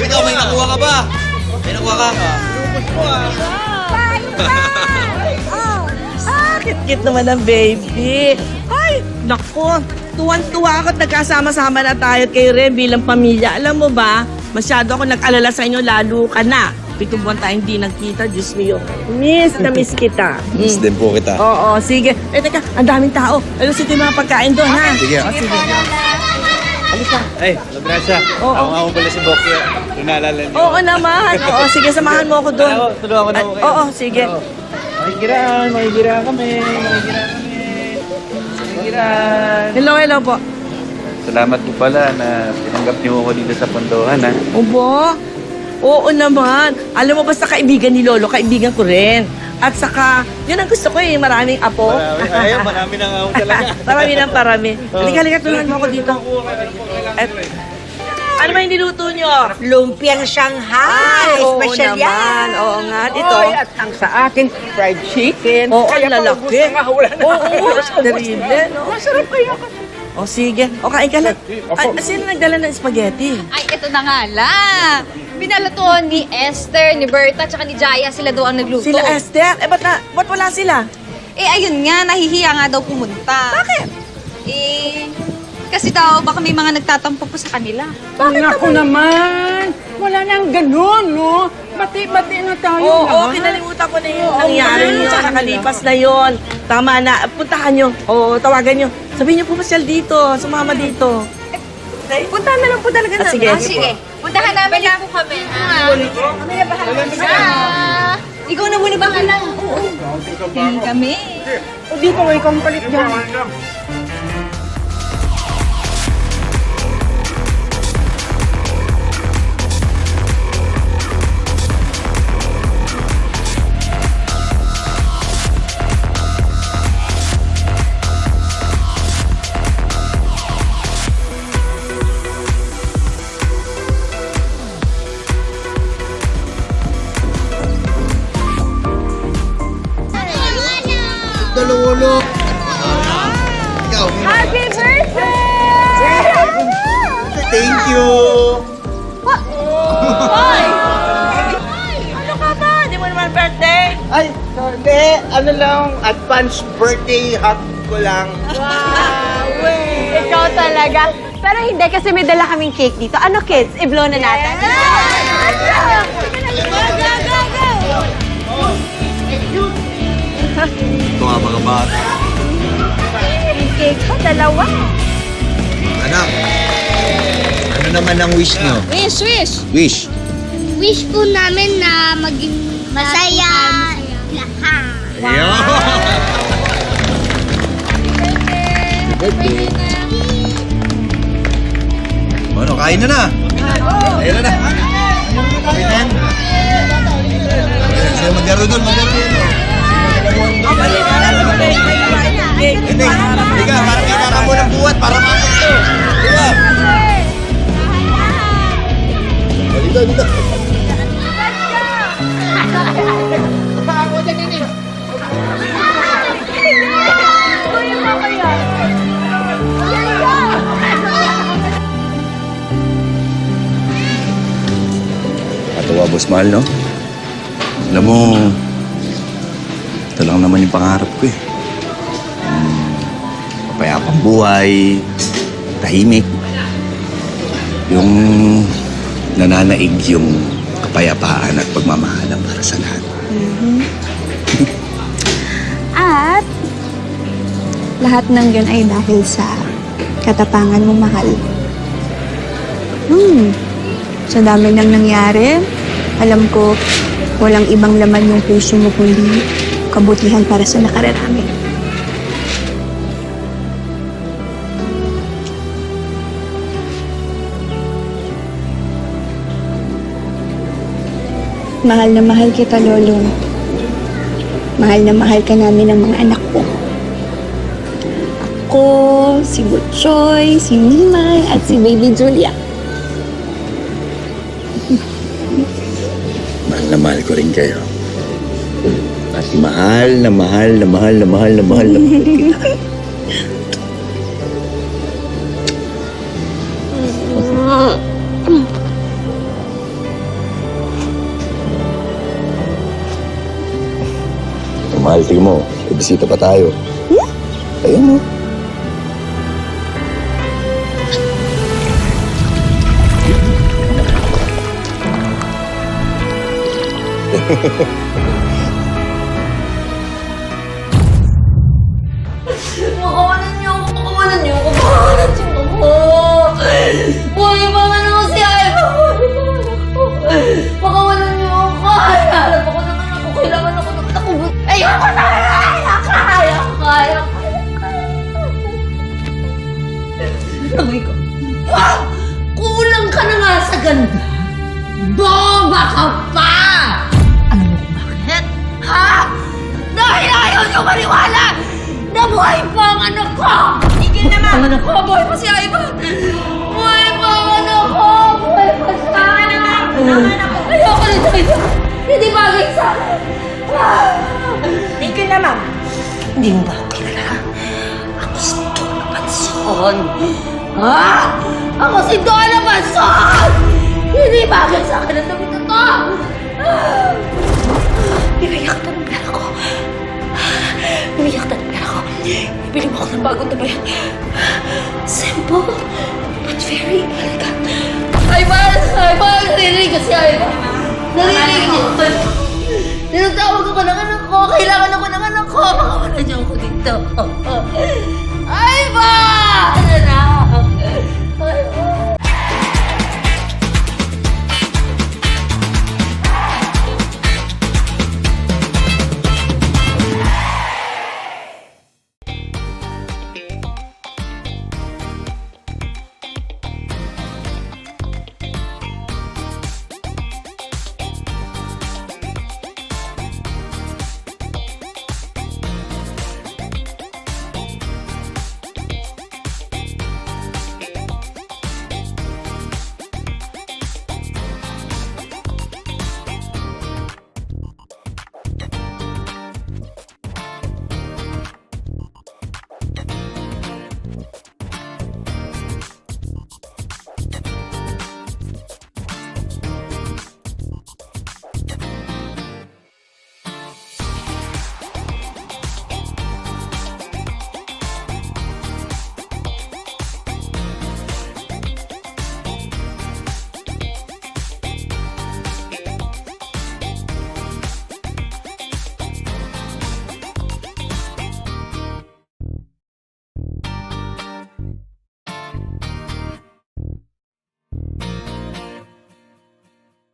Ikaw, may nakuha ka ba? May nakuha ka? Oh, ah, kit-kit naman ang baby. Ay, naku. Tuwan-tuwa ako at nagkasama-sama na tayo at kayo rin bilang pamilya. Alam mo ba, masyado ako nag-alala sa inyo, lalo ka na. Pitong buwan tayo hindi nagkita, Diyos mio. Miss na miss kita. Miss din po kita. Oo, sige. Eh, teka, ang daming tao. Ano si yung mga pagkain doon, ha? Sige. O, sige. Halika. Ay, Lagrasya. Oo. Ako nga pala si Bokya. Yung naalala niyo. Oo naman. Oo, sige, samahan mo ako doon. Ako, tulungan ko na ako kayo. Oo, sige. Makikiraan, makikiraan kami. Makikiraan kami. Makikiraan. Hello, hello po. Salamat po pala na tinanggap niyo ako dito sa Pondohan, ha? Obo? Oo naman. Alam mo, basta kaibigan ni Lolo, kaibigan ko rin. At saka, yun ang gusto ko eh, maraming apo. Marami, ayun, marami na nga ako talaga. parami ng parami. Halika, halika, tulungan mo ako dito. At, ano ba yung niluto nyo? Lumpiang Shanghai. Ay, oo Special naman. yan. Oo nga. Ito. Oy, at ang sa akin, fried chicken. Oo, Kaya ang lalaki. nga, wala na. Oo, terrible, no? Masarap kaya kasi. O sige. O kain ka lang. Ay, sino nagdala ng spaghetti? Ay, ito na nga lang. Pinalatuan ni Esther, ni Berta, tsaka ni Jaya. Sila daw ang nagluto. Sila Esther? Eh, ba't, na, ba't wala sila? Eh, ayun nga, nahihiya nga daw pumunta. Bakit? Eh, kasi daw, baka may mga nagtatampo po sa kanila. Bakit ako naman? Wala nang ganun, no? Bati-bati na tayo Oo, oo, lahat. kinalimutan ko na yung nangyari yun. Nakalipas na yun. Tama na. Puntahan nyo. Oo, tawagan nyo. Sabihin nyo pumasyal dito. Sumama dito. Punta na lang po talaga Ah, sige. Ah, sige. Puntahan namin na po kami. Kami na bahala. Ah, ikaw na muna bahala. Oo. Hindi kami. O dito, ikaw ang palit dyan. You. Ano ka ba? Di mo naman birthday? Ay, hindi. Ano lang, advance birthday hug ko lang. Ikaw talaga. Pero hindi kasi may dala kaming cake dito. Ano kids? I-blow na natin. Ito nga mga bata. Yung cake ko, dalawa. Anak. Ano naman ang wish nyo? Wish, wish! Wish. wish po namin na maging masaya. Ayun. Ano, kain na na. Kain na na. Kapitan. Ayan, Sino maglaro doon? Maglaro doon. Hindi. Halika, para kita ka mo ng buhat para makakit ko. Diba? Dito, dito. Katawa, boss mahal, no? Alam mo, ito lang naman yung pangarap ko eh. Hmm, papayapang buhay, tahimik. Yung nananaig yung kapayapaan at pagmamahalan para sa lahat. At lahat ng yun ay dahil sa katapangan mo, mahal. Hmm. Sa dami nang nangyari, alam ko walang ibang laman yung puso mo kundi kabutihan para sa nakararami. Mahal na mahal kita, Lolo. Mahal na mahal ka namin ng mga anak ko. Ako, si Butchoy, si Nimay, at si Baby Julia. Mahal na mahal ko rin kayo. At mahal na mahal na mahal na mahal na mahal na mahal kita. Mahal, tingin mo. May bisita pa tayo. Ayun mo. pa ang anak ko! Tigil naman! Ang anak ko, buhay pa si Ivan! Buhay pa ang anak ko! Buhay pa siya! Ayoko na dito! Hindi bagay sa akin! Ah! Tigil naman. Hindi mo ba ako kilala? Ako si Donna Banson! Ha? Ako si Donna Banson! Hindi bagay sa akin ang damit na to! Ah! Bibigyan kita ng pera ko. Bibigyan kita ng pera ko. Bibili mo ako ng bagong damit. Simple, but very elegant. Ivan! Ivan! Narinig ko si Ivan! Narinig! Tinatawag ako ng anak ko. Kailangan ako ng anak ko. Pakawalan niyo ako dito. Ba! Ano na?